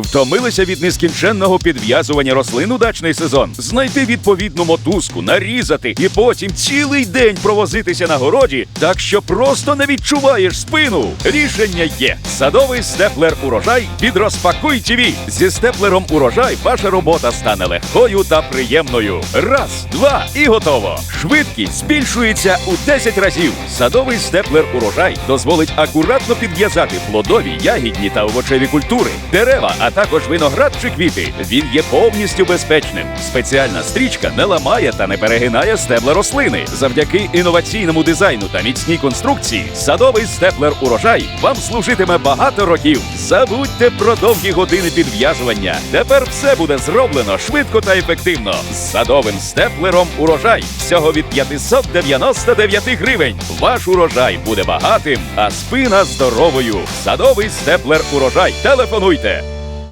Втомилися від нескінченного підв'язування рослин у дачний сезон, знайти відповідну мотузку, нарізати і потім цілий день провозитися на городі, так що просто не відчуваєш спину. Рішення є. Садовий степлер урожай від розпакуй ТВ. Зі степлером урожай ваша робота стане легкою та приємною. Раз, два і готово. Швидкість збільшується у 10 разів. Садовий степлер урожай дозволить акуратно підв'язати плодові, ягідні та овочеві культури, дерева, а також виноград чи квіти. Він є повністю безпечним. Спеціальна стрічка не ламає та не перегинає стебла рослини. Завдяки інноваційному дизайну та міцній конструкції садовий степлер урожай вам служитиме багато років. Забудьте про довгі години підв'язування. Тепер все буде зроблено швидко та ефективно. З садовим степлером урожай всього від 599 гривень. Ваш урожай буде багатим, а спина здоровою. Садовий степлер урожай. Телефонуйте